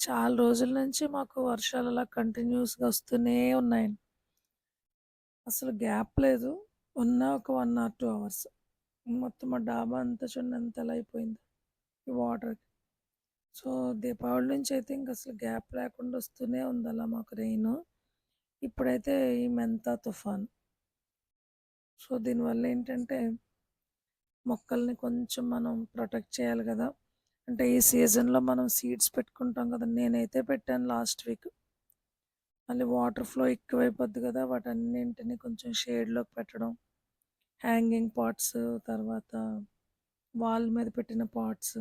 చాలా రోజుల నుంచి మాకు వర్షాలు అలా కంటిన్యూస్‌గా వస్తూనే ఉన్నాయి అసలు గ్యాప్ లేదు. ఉన్న ఒక వన్ ఆర్ టూ అవర్స్. మొత్తం మా డాబా అంతా చూడండి ఎంత ఎలా అయిపోయింది ఈ వాటర్‌కి. సో, దీపావళి నుంచి అయితే ఇంక అసలు గ్యాప్ లేకుండా వస్తూనే ఉంది అలా మాకు రెయిన్ ఇప్పుడైతే ఈ మెంతా తుఫాన్. సో, దీనివల్ల ఏంటంటే మొక్కల్ని కొంచెం మనం ప్రొటెక్ట్ చేయాలి కదా అంటే ఈ సీజన్‌లో మనం సీడ్స్ పెట్టుకుంటాం కదా! నేనైతే పెట్టాను లాస్ట్ వీక్. మళ్ళీ వాటర్ ఫ్లో ఎక్కువైపోద్ది కదా! వాటన్నింటినీ కొంచెం షేడ్‌లోకి పెట్టడం. హ్యాంగింగ్ పాట్స్ తర్వాత వాల్ మీద పెట్టిన పాట్స్.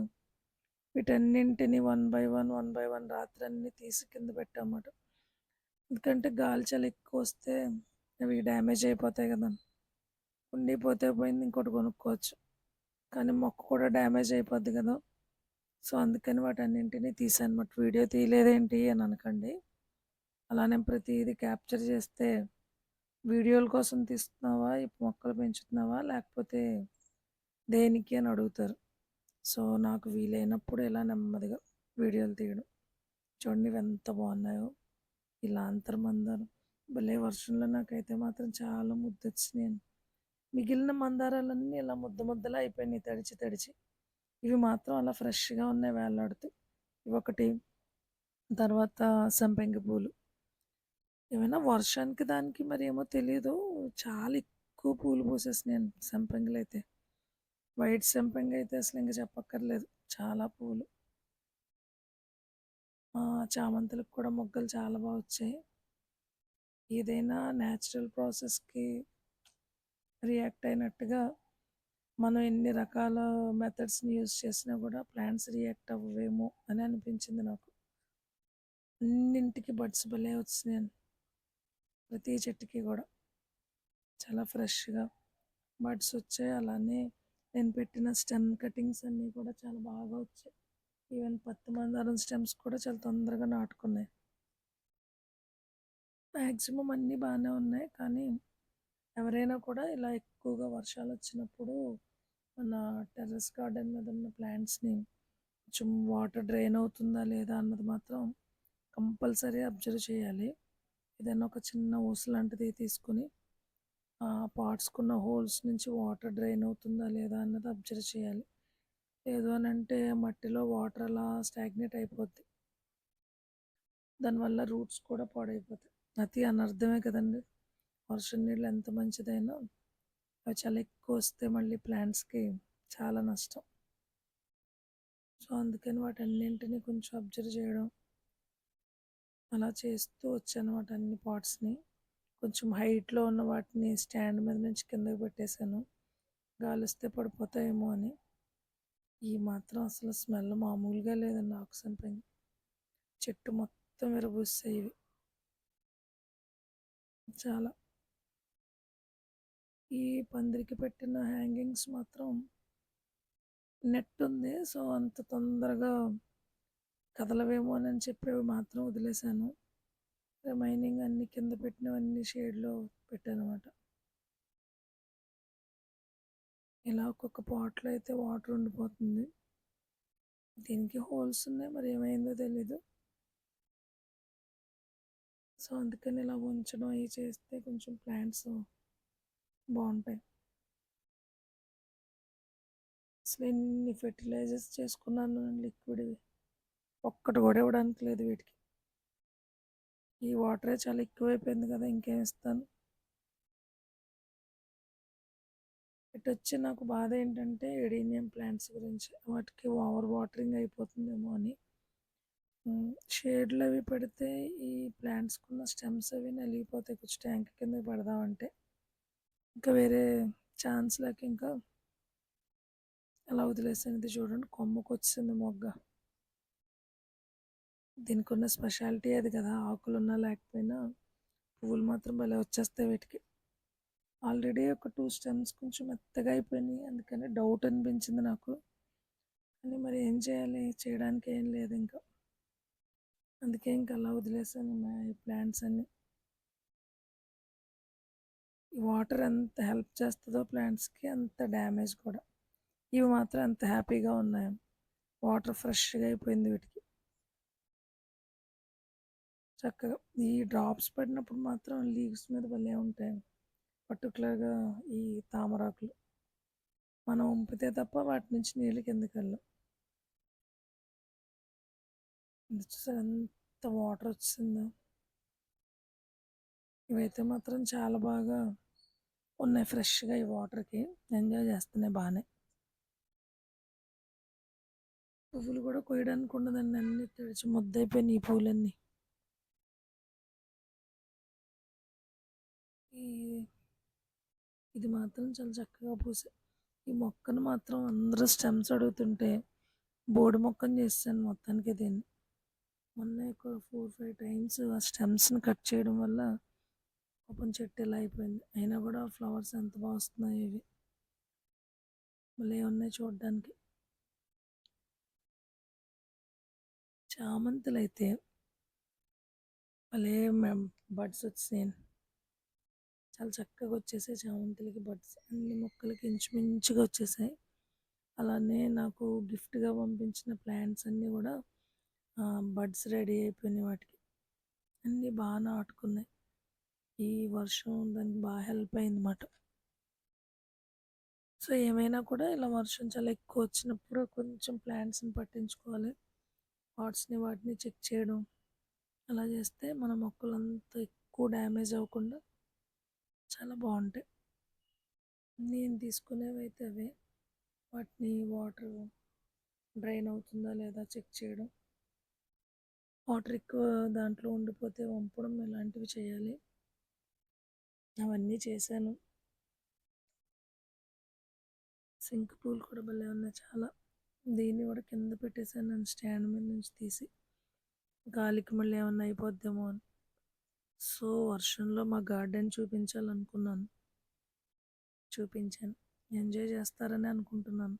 వీటన్నింటిని one by one, one by one రాత్రి అన్నీ తీసి కింద పెట్టామట ఎందుకంటే గాలి ఎక్కువ వస్తే అవి డ్యామేజ్ అయిపోతాయి కదా ఉండిపోతే పోయింది ఇంకోటి కొనుక్కోవచ్చు. కానీ మొక్క కూడా డ్యామేజ్ అయిపోద్ది కదా సో, అందుకని వాటన్నింటిని తీసానమాట. వీడియో తీయలేదేంటి అని అనకండి. అలా నేను క్యాప్చర్ చేస్తే వీడియోల కోసం తీస్తున్నావా? ఈ మొక్కలు పెంచుతున్నావా? లేకపోతే దేనికి అని అడుగుతారు. సో, నాకు వీలైనప్పుడు ఇలా నెమ్మదిగా వీడియోలు తీయడం. చూడండి ఎంత బాగున్నాయో. ఇలా లాంతర్ మందారం భలే వర్షంలో నాకైతే మాత్రం చాలా ముద్దొచ్చినాయి మిగిలిన మందారాలన్నీ ఇలా ముద్ద ముద్దలా అయిపోయినాయి తడిచి తడిచి. ఇవి మాత్రం అలా ఫ్రెష్‌గా ఉన్నాయి వేలాడుతాయి ఇవి ఒకటి తర్వాత సంపెంగి పూలు. ఏమైనా వర్షానికి దానికి మరి ఏమో తెలియదు చాలా ఎక్కువ పూలు పూసేసినాయి సంపెంగులు అయితే వైట్ సంపెంగ అయితే అసలు ఇంక చెప్పక్కర్లేదు. చాలా పూలు. చామంతులకు కూడా మొగ్గలు చాలా బాగా వచ్చాయి. ఏదైనా న్యాచురల్ ప్రాసెస్‌కి రియాక్ట్ అయినట్టుగా మనం ఎన్ని రకాల మెథడ్స్‌ని యూజ్ చేసినా కూడా ప్లాంట్స్ రియాక్ట్ అవ్వవేమో అని అనిపించింది నాకు. అన్నింటికి బడ్స్ భలే వచ్చినాయి ప్రతి చెట్టుకి కూడా చాలా ఫ్రెష్‌గా బడ్స్ వచ్చాయి. అలానే నేను పెట్టిన స్టెమ్ కటింగ్స్ అన్నీ కూడా చాలా బాగా వచ్చాయి. ఈవెన్ పత్తి మందారం స్టెమ్స్ కూడా చాలా తొందరగా నాటుకున్నాయి. మ్యాక్సిమం అన్నీ బాగానే ఉన్నాయి. కానీ ఎవరైనా కూడా ఇలా ఎక్కువగా వర్షాలు వచ్చినప్పుడు మన టెర్రస్ గార్డెన్ మీద ఉన్న ప్లాంట్స్‌ని కొంచెం వాటర్ డ్రైన్ అవుతుందా లేదా అన్నది మాత్రం కంపల్సరీ అబ్జర్వ్ చేయాలి. ఏదైనా ఒక చిన్న ఊస లాంటిది తీసుకొని పాట్స్‌కున్న హోల్స్ నుంచి వాటర్ డ్రైన్ అవుతుందా లేదా అన్నది అబ్జర్వ్ చేయాలి. లేదు అంటే మట్టిలో వాటర్ అలా స్టాగ్నేట్ అయిపోద్ది. దానివల్ల రూట్స్ కూడా పాడైపోతాయి. అతి అనర్థమే కదండి వర్షం నీళ్ళు ఎంత మంచిదైనా అవి చాలా ఎక్కువొస్తే మళ్ళీ ప్లాంట్స్‌కి చాలా నష్టం. సో, అందుకని వాటన్నింటిని కొంచెం అబ్జర్వ్ చేయడం. అలా చేస్తూ వచ్చానమాట అన్ని పాట్స్‌ని. కొంచెం హైట్‌లో ఉన్న వాటిని స్టాండ్ మీద నుంచి కిందకి పెట్టేశాను గాలిస్తే పడిపోతాయేమో అని. ఈ మాత్రం అసలు స్మెల్ మామూలుగా లేదండి ఆక్సిజన్ పైన చెట్టు మొత్తం విరబూసేవి చాలా. ఈ పందిరికి పెట్టిన హ్యాంగింగ్స్ మాత్రం నెట్ ఉంది. సో, అంత తొందరగా కదలవేమోనని చెప్పి అవి మాత్రం వదిలేసాను. రిమైనింగ్ అన్నీ కింద పెట్టినవన్నీ షేడ్‌లో పెట్టానమాట. ఇలా ఒక్కొక్క పాట్‌లో అయితే వాటర్ ఉండిపోతుంది. దీనికి హోల్స్ ఉన్నాయి. మరి ఏమైందో తెలీదు. సో, అందుకని ఇలా ఉంచడం అవి చేస్తే కొంచెం ప్లాంట్స్ బాగుంటాయి అసలు ఎన్ని ఫెర్టిలైజర్స్ చేసుకున్నాను లిక్విడ్‌వి. ఒక్కటి కూడా ఇవ్వడానికి లేదు వీటికి. ఈ వాటరే చాలా ఎక్కువైపోయింది కదా! ఇంకేం ఇస్తాను. ఇటు వచ్చి నాకు బాధ ఏంటంటే ఎడీనియం ప్లాంట్స్ గురించి. వాటికి ఓవర్ వాటరింగ్ అయిపోతుందేమో అని. షేడ్లు అవి పెడితే ఈ ప్లాంట్స్‌కున్న స్టెమ్స్ అవి నలిగిపోతాయి కొంచెం ట్యాంక్ కింద పెడదామంటే. ఇంకా వేరే ఛాన్స్ లేక ఇంకా అలా వదిలేసాను. ఇది చూడండి వచ్చింది మొగ్గ. దీనికున్న స్పెషాలిటీ అది కదా! ఆకులున్నా లేకపోయినా పువ్వులు మాత్రం భలే వచ్చేస్తాయి వీటికి. ఆల్రెడీ ఒక టూ స్టెమ్స్ కొంచెం మెత్తగా అయిపోయినాయి. అందుకని డౌట్ అనిపించింది నాకు. కానీ మరి ఏం చేయాలి? చేయడానికి ఏం ఇంకా అందుకే ఇంకా అలా వదిలేసాను ఈ ప్లాంట్స్ అన్నీ. ఈ వాటర్ ఎంత హెల్ప్ చేస్తుందో ప్లాంట్స్‌కి అంత డ్యామేజ్ కూడా. ఇవి మాత్రం ఎంత హ్యాపీగా ఉన్నాయి. వాటర్ ఫ్రెష్‌గా అయిపోయింది వీటికి. చక్కగా ఈ డ్రాప్స్ పడినప్పుడు మాత్రం లీవ్స్ మీద భలే ఉంటాయి. పర్టికులర్గా ఈ తామరాకులు. మనం ఉంపితే తప్ప వాటి నుంచి నీళ్ళు కిందకి వెళ్ళవు. చూసారు ఎంత వాటర్ వచ్చిందో. ఇవైతే మాత్రం చాలా బాగా ఉన్నాయి ఫ్రెష్గా ఈ వాటర్కి. ఎంజాయ్ చేస్తున్నాయి బాగానే పువ్వులు కూడా కొయ్యడానికి ఉండదండి అన్ని తెడిచి ముద్దయిపోయినాయి ఈ పూలన్నీ. ఈ ఇది మాత్రం చాలా చక్కగా పూసే. ఈ మొక్కను మాత్రం అందరూ స్టెమ్స్ అడుగుతుంటే బోడి మొక్కను చేస్తాను మొత్తానికి దీన్ని. మొన్న ఒక ఫోర్ ఫైవ్ టైమ్స్ ఆ స్టెమ్స్ని కట్ చేయడం వల్ల ఓపెన్ చెట్టు ఇలా అయిపోయింది? అయినా కూడా ఫ్లవర్స్ ఎంత బాగా వస్తున్నాయి ఇవి. మళ్ళీ ఉన్నాయి చూడడానికి. చామంతులు అయితే భలే బడ్స్ వచ్చినాయి చాలా చక్కగా వచ్చేసాయి చామంతులకి బడ్స్ అన్ని మొక్కలకి ఇంచుమించుగా వచ్చేసాయి. అలానే నాకు గిఫ్ట్గా పంపించిన ప్లాంట్స్ అన్నీ కూడా బడ్స్ రెడీ అయిపోయినాయి వాటికి. అన్నీ బాగా నాటుకున్నాయి ఈ వర్షం దానికి బాగా హెల్ప్ అయిందన్నమాట. సో ఏమైనా కూడా ఇలా వర్షం చాలా ఎక్కువ వచ్చినప్పుడు కొంచెం ప్లాంట్స్ని పట్టించుకోవాలి. పాట్స్ని వాటిని చెక్ చేయడం అలా చేస్తే మన మొక్కలంతా ఎక్కువ డ్యామేజ్ అవ్వకుండా చాలా బాగుంటాయి. నేను తీసుకునేవి అయితే అవే. వాటిని వాటర్ డ్రైన్ అవుతుందా లేదా చెక్ చేయడం. వాటర్ ఎక్కువ దాంట్లో ఉండిపోతే వంపడం ఇలాంటివి చేయాలి. అవన్నీ చేశాను. సింక్ పూలు కూడా భలే ఉన్నాయి. చాలా. దీన్ని కూడా కింద పెట్టేశాను నేను స్టాండ్ మీద నుంచి తీసి. గాలికి మళ్ళీ ఏమన్నా అయిపోద్దేమో అని. సో వర్షంలో మా గార్డెన్ చూపించాలనుకున్నాను. చూపించాను. ఎంజాయ్ చేస్తారని అనుకుంటున్నాను.